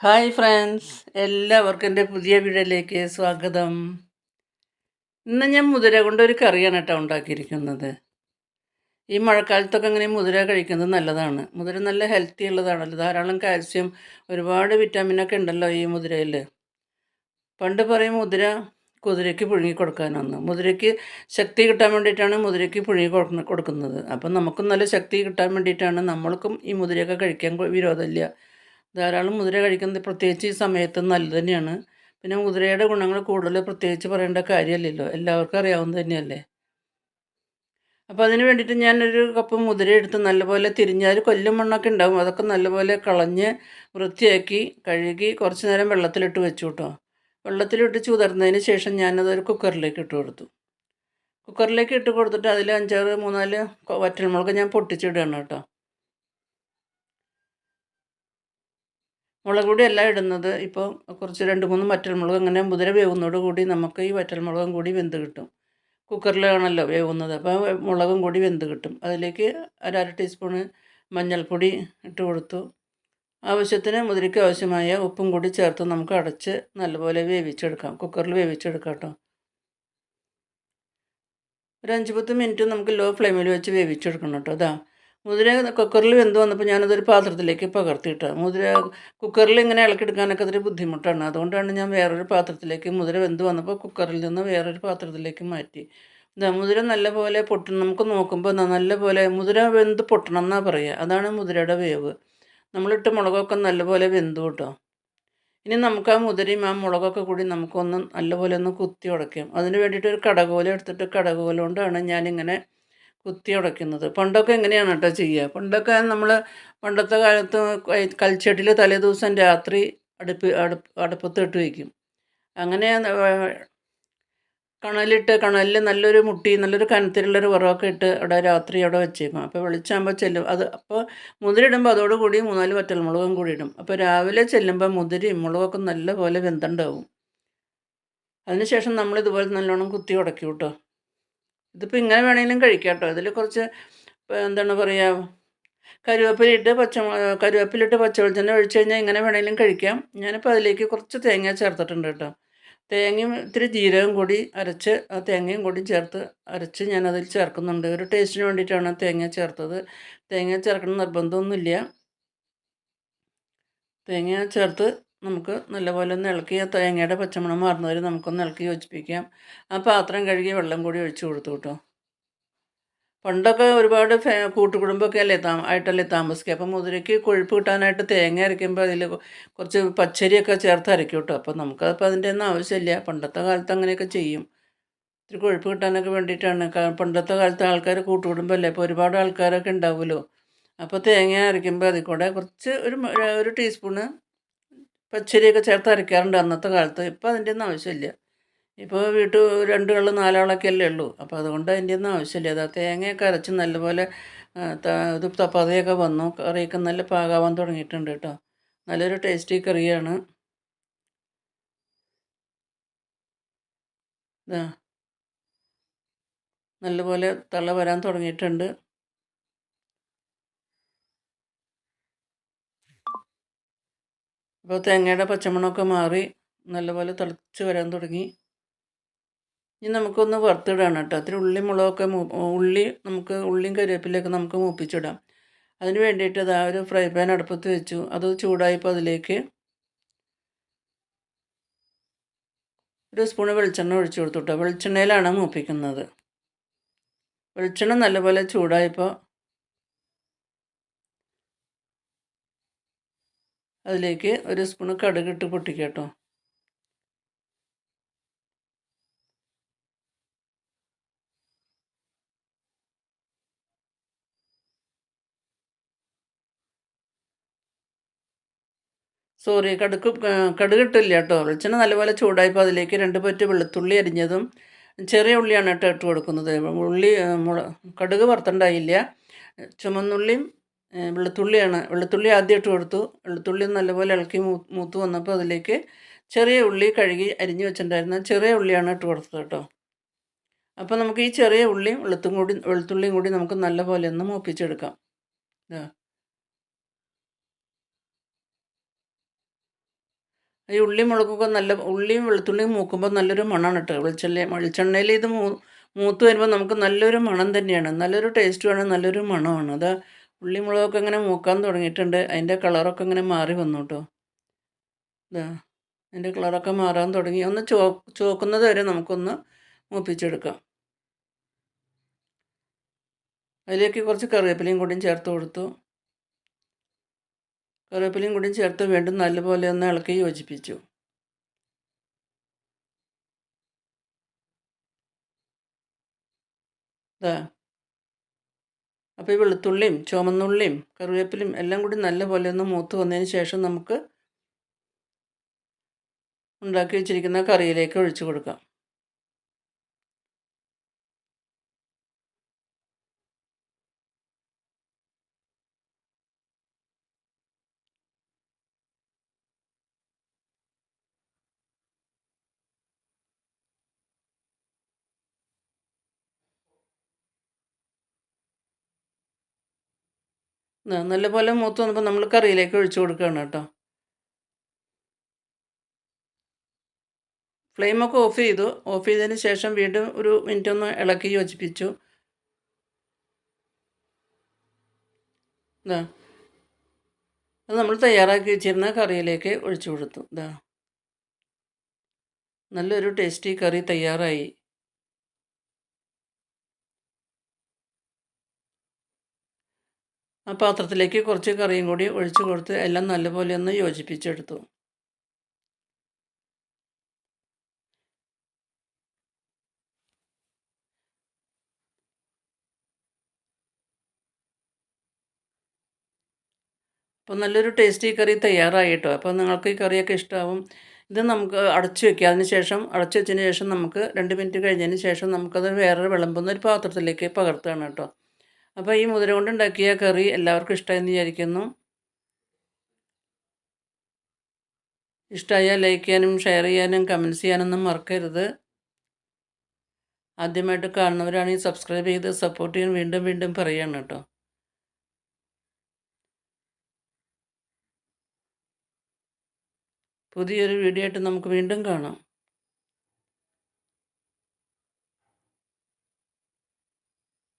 Hi friends എല്ലാവർക്കും എന്റെ പുതിയ വീഡിയോയിലേക്ക് സ്വാഗതം. ഇന്ന് ഞാൻ മുതിര കൊണ്ടൊരു കറിയാണ് കേട്ടോ ഉണ്ടാക്കിയിരിക്കുന്നത്. ഈ മഴക്കാലത്തൊക്കെ ഇങ്ങനെ മുതിര കഴിക്കുന്നത് നല്ലതാണ്. മുതിര നല്ല ഹെൽത്തി ഉള്ളതാണല്ലോ. ധാരാളം കാൽസ്യം ഒരുപാട് വിറ്റാമിനൊക്കെ ഉണ്ടല്ലോ ഈ മുതിരയിൽ പണ്ട് പറയും മുതിര കുതിരയ്ക്ക് പുഴുങ്ങി കൊടുക്കാനാണ് മുതിരയ്ക്ക് ശക്തി കിട്ടാൻ വേണ്ടിയിട്ടാണ് മുതിരയ്ക്ക് പുഴുങ്ങി കൊടുക്കുന്നത്. അപ്പം നമുക്കും നല്ല ശക്തി കിട്ടാൻ വേണ്ടിയിട്ടാണ് നമ്മൾക്കും ഈ മുതിരയൊക്കെ കഴിക്കാൻ വിരോധമില്ല. ധാരാളം മുതിര കഴിക്കുന്നത് പ്രത്യേകിച്ച് ഈ സമയത്ത് നല്ലത് തന്നെയാണ്. പിന്നെ മുതിരയുടെ ഗുണങ്ങൾ കൂടുതൽ പ്രത്യേകിച്ച് പറയേണ്ട കാര്യമല്ലല്ലോ. എല്ലാവർക്കും അറിയാവുന്നത് തന്നെയല്ലേ? അപ്പോൾ അതിന് വേണ്ടിയിട്ട് ഞാനൊരു കപ്പ് മുതിര എടുത്ത് നല്ലപോലെ തിരിഞ്ഞാൽ കൊല്ലും മണ്ണൊക്കെ ഉണ്ടാവും. അതൊക്കെ നല്ലപോലെ കളഞ്ഞ് വൃത്തിയാക്കി കഴുകി കുറച്ച് നേരം വെള്ളത്തിലിട്ട് വെച്ചു കേട്ടോ. വെള്ളത്തിലിട്ട് ചൂതർന്നതിന് ശേഷം ഞാനതൊരു കുക്കറിലേക്ക് ഇട്ട് കൊടുത്തു. കുക്കറിലേക്ക് ഇട്ട് കൊടുത്തിട്ട് അതിൽ അഞ്ചാറ് മൂന്നാൽ വറ്റൽമുളക് ഞാൻ പൊട്ടിച്ചിടുകയാണ് കേട്ടോ. മുളക് പൊടി അല്ല ഇടുന്നത്. ഇപ്പോൾ കുറച്ച് രണ്ട് മൂന്ന് വറ്റൽമുളക് അങ്ങനെ മുതിര വേവുന്നതോട് കൂടി നമുക്ക് ഈ വറ്റൽമുളകും കൂടി വെന്ത് കിട്ടും. കുക്കറിലാണല്ലോ വേവുന്നത്. അപ്പോൾ മുളകും കൂടി വെന്ത് കിട്ടും. അതിലേക്ക് അര ടീസ്പൂണ് മഞ്ഞൾപ്പൊടി ഇട്ട് കൊടുത്തു. ആവശ്യത്തിന് മുതിരയ്ക്ക് ആവശ്യമായ ഉപ്പും കൂടി ചേർത്ത് നമുക്ക് അടച്ച് നല്ലപോലെ വേവിച്ചെടുക്കാം. കുക്കറിൽ വേവിച്ചെടുക്കാം കേട്ടോ. ഒരു അഞ്ച് പത്ത് മിനിറ്റ് നമുക്ക് ലോ ഫ്ലെയിമിൽ വെച്ച് വേവിച്ചെടുക്കണം കേട്ടോ. അതാ മുതിര കുക്കറിൽ വെന്ത് വന്നപ്പോൾ ഞാനതൊരു പാത്രത്തിലേക്ക് പകർത്തിയിട്ട. മുതിര കുക്കറിൽ ഇങ്ങനെ ഇളക്കിയെടുക്കാനൊക്കെ അതൊരു ബുദ്ധിമുട്ടാണ്. അതുകൊണ്ടാണ് ഞാൻ വേറൊരു പാത്രത്തിലേക്ക് മുതിര വെന്ത് വന്നപ്പോൾ കുക്കറിൽ നിന്ന് വേറൊരു പാത്രത്തിലേക്ക് മാറ്റി. മുതിര നല്ലപോലെ പൊട്ടണം നമുക്ക് നോക്കുമ്പോൾ നല്ലപോലെ മുതിര വെന്ത് പൊട്ടണം എന്നാണ് പറയുക അതാണ് മുതിരയുടെ വേവ്. നമ്മളിട്ട് മുളകൊക്കെ നല്ലപോലെ വെന്തു കേട്ടോ. ഇനി നമുക്ക് ആ മുതിരയും ആ മുളകൊക്കെ കൂടി നമുക്കൊന്ന് നല്ലപോലെ ഒന്ന് കുത്തി ഉടയ്ക്കാം. അതിന് വേണ്ടിയിട്ട് ഒരു കടകോല എടുത്തിട്ട് കടകോല കൊണ്ടാണ് ഞാനിങ്ങനെ കുത്തി ഉടയ്ക്കുന്നത്. പണ്ടൊക്കെ എങ്ങനെയാണ് കേട്ടോ ചെയ്യുക? പണ്ടൊക്കെ നമ്മൾ പണ്ടത്തെ കാലത്ത് കൽച്ചട്ടിൽ തലേ തലേദിവസം രാത്രി അടുപ്പ് അടുപ്പ് അടുപ്പത്ത് ഇട്ട് വയ്ക്കും അങ്ങനെ കണലിട്ട് കണലിൽ നല്ലൊരു മുട്ടി നല്ലൊരു കനത്തിലുള്ളൊരു വിറകൊക്കെ ഇട്ട് അവിടെ രാത്രി അവിടെ വെച്ചേക്കും. അപ്പോൾ വെളിച്ചാകുമ്പോൾ ചെല്ലും അത് അപ്പോൾ മുതിരിടുമ്പോൾ അതോടുകൂടി മൂന്നാൽ വറ്റൽമുളകും കൂടി ഇടും. അപ്പോൾ രാവിലെ ചെല്ലുമ്പോൾ മുതിരിയും മുളകൊക്കെ നല്ലപോലെ വെന്തുണ്ടാവും. അതിനുശേഷം നമ്മൾ ഇതുപോലെ നല്ലോണം കുത്തി ഉടക്കി കേട്ടോ. ഇതിപ്പോൾ ഇങ്ങനെ വേണമെങ്കിലും കഴിക്കാം കേട്ടോ ഇതിൽ കുറച്ച് എന്താണ് പറയുക കരുവേപ്പിലിട്ട് പച്ച കരുവേപ്പിലിട്ട് പച്ചവെളിച്ചെണ്ണ ഒഴിച്ച് കഴിഞ്ഞാൽ ഇങ്ങനെ വേണമെങ്കിലും കഴിക്കാം. ഞാനിപ്പോൾ അതിലേക്ക് കുറച്ച് തേങ്ങ ചേർത്തിട്ടുണ്ട് കേട്ടോ. തേങ്ങയും ഇത്തിരി ജീരകം കൂടി അരച്ച് ആ തേങ്ങയും കൂടി ചേർത്ത് അരച്ച് ഞാനതിൽ ചേർക്കുന്നുണ്ട്. ഒരു ടേസ്റ്റിന് വേണ്ടിയിട്ടാണ് തേങ്ങ ചേർത്തത്. തേങ്ങ ചേർക്കണം നിർബന്ധമൊന്നുമില്ല. തേങ്ങ ചേർത്ത് നമുക്ക് നല്ലപോലെ ഒന്ന് ഇളക്കി തേങ്ങയുടെ പച്ചമണം മാറുന്നവരെ നമുക്കൊന്ന് ഇളക്കി യോജിപ്പിക്കാം. ആ പാത്രം കഴുകി വെള്ളം കൂടി ഒഴിച്ച് കൊടുത്തു കേട്ടോ. പണ്ടൊക്കെ ഒരുപാട് ഫേ കൂട്ടുകുടുംബമൊക്കെ അല്ലേ താ ആയിട്ടല്ലേ താമസിക്കുക. അപ്പം മുതിരയ്ക്ക് കൊഴുപ്പ് കിട്ടാനായിട്ട് തേങ്ങ അരയ്ക്കുമ്പോൾ അതിൽ കുറച്ച് പച്ചരിയൊക്കെ ചേർത്ത് അരയ്ക്കും കേട്ടോ. അപ്പോൾ നമുക്കതിപ്പോൾ അതിന്റെ ഒന്നും ആവശ്യമില്ല. പണ്ടത്തെ കാലത്ത് അങ്ങനെയൊക്കെ ചെയ്യും. ഇത്തിരി കൊഴുപ്പ് കിട്ടാനൊക്കെ വേണ്ടിയിട്ടാണ്. പണ്ടത്തെ കാലത്ത് ആൾക്കാർ കൂട്ടുകുടുംബമല്ലേ? അപ്പോൾ ഒരുപാട് ആൾക്കാരൊക്കെ ഉണ്ടാവുമല്ലോ. അപ്പോൾ തേങ്ങ അരയ്ക്കുമ്പോൾ അതിൽ കൂടെ കുറച്ച് ഒരു ഒരു ടീസ്പൂണ് പച്ചരിയൊക്കെ ചേർത്ത് അരയ്ക്കാറുണ്ട് അന്നത്തെ കാലത്ത്. ഇപ്പോൾ അതിന്റെ ഒന്നും ആവശ്യമില്ല. ഇപ്പോൾ വീട്ടിൽ രണ്ട് കള്ള് നാലാളൊക്കെ അല്ലേ ഉള്ളൂ. അപ്പോൾ അതുകൊണ്ട് അതിന്റെ ഒന്നും ആവശ്യമില്ല. അതാ തേങ്ങയൊക്കെ അരച്ച് നല്ലപോലെ ഇത് പതയൊക്കെ വന്നു. കറിയൊക്കെ നല്ല പാകാവാൻ തുടങ്ങിയിട്ടുണ്ട് കേട്ടോ. നല്ലൊരു ടേസ്റ്റി കറിയാണ്. നല്ലപോലെ തള വരാൻ തുടങ്ങിയിട്ടുണ്ട്. അപ്പോൾ തേങ്ങയുടെ പച്ചമണമൊക്കെ മാറി നല്ലപോലെ തിളച്ച് വരാൻ തുടങ്ങി. ഇനി നമുക്കൊന്ന് വറുത്തിടാണ് കേട്ടോ. അതിൽ ഉള്ളി മുളകൊക്കെ ഉള്ളി നമുക്ക് ഉള്ളിയും കരിവേപ്പിലൊക്കെ നമുക്ക് മൂപ്പിച്ചിടാം. അതിന് വേണ്ടിയിട്ട് ആ ഒരു ഫ്രൈ പാൻ അടുപ്പത്ത് വെച്ചു. അത് ചൂടായപ്പോൾ അതിലേക്ക് ഒരു സ്പൂണ് വെളിച്ചെണ്ണ ഒഴിച്ചു കൊടുത്തു കേട്ടോ. വെളിച്ചെണ്ണയിലാണ് മൂപ്പിക്കുന്നത്. വെളിച്ചെണ്ണ നല്ലപോലെ ചൂടായപ്പോൾ അതിലേക്ക് ഒരു സ്പൂണ് കടുകിട്ട് പൊട്ടിക്കട്ടോ. സോറി കടുക്ക് കടുകിട്ടില്ല കേട്ടോ. വെളിച്ചെണ്ണ നല്ലപോലെ ചൂടായപ്പോൾ അതിലേക്ക് രണ്ട് പറ്റ് വെളുത്തുള്ളി അരിഞ്ഞതും ചെറിയ ഉള്ളിയാണ് കേട്ടോ ഇട്ട് കൊടുക്കുന്നത്. ഉള്ളി മുള കടുക് വറുത്തുണ്ടായില്ല ചുമന്നുള്ളിയും വെളുത്തുള്ളിയാണ്. വെളുത്തുള്ളി ആദ്യം ഇട്ട് കൊടുത്തു. വെളുത്തുള്ളി നല്ലപോലെ ഇളക്കി മൂത്ത് വന്നപ്പോൾ അതിലേക്ക് ചെറിയ ഉള്ളി കഴുകി അരിഞ്ഞ് വെച്ചിട്ടുണ്ടായിരുന്ന ചെറിയ ഉള്ളിയാണ് ഇട്ട് കൊടുത്തത് കേട്ടോ. അപ്പോൾ നമുക്ക് ഈ ചെറിയ ഉള്ളിയും വെളുത്തും കൂടി വെളുത്തുള്ളിയും കൂടി നമുക്ക് നല്ലപോലെ ഒന്ന് മൂപ്പിച്ചെടുക്കാം. ഈ ഉള്ളിയും മുളകൊക്കെ നല്ല ഉള്ളിയും വെളുത്തുള്ളിയും മൂക്കുമ്പോൾ നല്ലൊരു മണമാണ് കേട്ടോ. വെളിച്ചെണ്ണ വെളിച്ചെണ്ണയിൽ ഇത് മൂ മൂത്ത് വരുമ്പോൾ നമുക്ക് നല്ലൊരു മണം തന്നെയാണ്. നല്ലൊരു ടേസ്റ്റുമാണ് നല്ലൊരു മണമാണ്. അത് ഉള്ളി മുളകൊക്കെ ഇങ്ങനെ മൂക്കാൻ തുടങ്ങിയിട്ടുണ്ട്. അതിന്റെ കളറൊക്കെ ഇങ്ങനെ മാറി വന്നു കേട്ടോ ഇതാ അതിന്റെ കളറൊക്കെ മാറാൻ തുടങ്ങി. ഒന്ന് ചോ ചോക്കുന്നത് വരെ നമുക്കൊന്ന് മൂപ്പിച്ചെടുക്കാം. അതിലേക്ക് കുറച്ച് കറിവേപ്പിലയും കൂടിയും ചേർത്ത് കൊടുത്തു. കറിവേപ്പിലയും കൂടിയും ചേർത്ത് വീണ്ടും നല്ലപോലെ ഒന്ന് ഇളക്കി യോജിപ്പിച്ചു. ഇതാ അപ്പോൾ ഈ വെളുത്തുള്ളിയും ചുവന്നുള്ളിയും കറിവേപ്പിലയും എല്ലാം കൂടി നല്ലപോലെ ഒന്ന് മൂത്ത് വന്നതിന് ശേഷം നമുക്ക് ഉണ്ടാക്കി വെച്ചിരിക്കുന്ന കറിയിലേക്ക് ഒഴിച്ചു കൊടുക്കാം. നല്ലപോലെ മൂത്ത് വന്നപ്പോൾ നമ്മൾ കറിയിലേക്ക് ഒഴിച്ചു കൊടുക്കുകയാണ് കേട്ടോ. ഫ്ലെയിമൊക്കെ ഓഫ് ചെയ്തു. ഓഫ് ചെയ്തതിന് ശേഷം വീണ്ടും ഒരു മിനിറ്റ് ഒന്ന് ഇളക്കി യോജിപ്പിച്ചു. ഇതാ അത് നമ്മൾ തയ്യാറാക്കി വെച്ചിരുന്ന കറിയിലേക്ക് ഒഴിച്ചു കൊടുത്തു. ഇതാ നല്ലൊരു ടേസ്റ്റി കറി തയ്യാറായി. ആ പാത്രത്തിലേക്ക് കുറച്ച് കറിയും കൂടി ഒഴിച്ചു കൊടുത്ത് എല്ലാം നല്ലപോലെ ഒന്ന് യോജിപ്പിച്ചെടുത്തു. അപ്പോൾ നല്ലൊരു ടേസ്റ്റി കറി തയ്യാറായിട്ടോ? അപ്പോൾ നിങ്ങൾക്ക് ഈ കറിയൊക്കെ ഇഷ്ടമാവും ഇത് നമുക്ക് അടച്ചു വെക്കുക. അതിന് ശേഷം അടച്ചു വെച്ചതിന് ശേഷം നമുക്ക് രണ്ട് മിനിറ്റ് കഴിഞ്ഞതിന് ശേഷം നമുക്കത് വേറൊരു വിളമ്പുന്ന ഒരു പാത്രത്തിലേക്ക് പകർത്തുകയാണ് കേട്ടോ. അപ്പോൾ ഈ മുതിര കൊണ്ടുണ്ടാക്കിയ കറി എല്ലാവർക്കും ഇഷ്ടമായെന്ന് വിചാരിക്കുന്നു. ഇഷ്ടമായാൽ ലൈക്ക് ചെയ്യാനും ഷെയർ ചെയ്യാനും കമന്റ്സ് ചെയ്യാനൊന്നും മറക്കരുത്. ആദ്യമായിട്ട് കാണുന്നവരാണെങ്കിൽ സബ്സ്ക്രൈബ് ചെയ്ത് സപ്പോർട്ട് ചെയ്യാൻ വീണ്ടും വീണ്ടും പറയാണ് കേട്ടോ. പുതിയൊരു വീഡിയോ ആയിട്ട് നമുക്ക് വീണ്ടും കാണാം.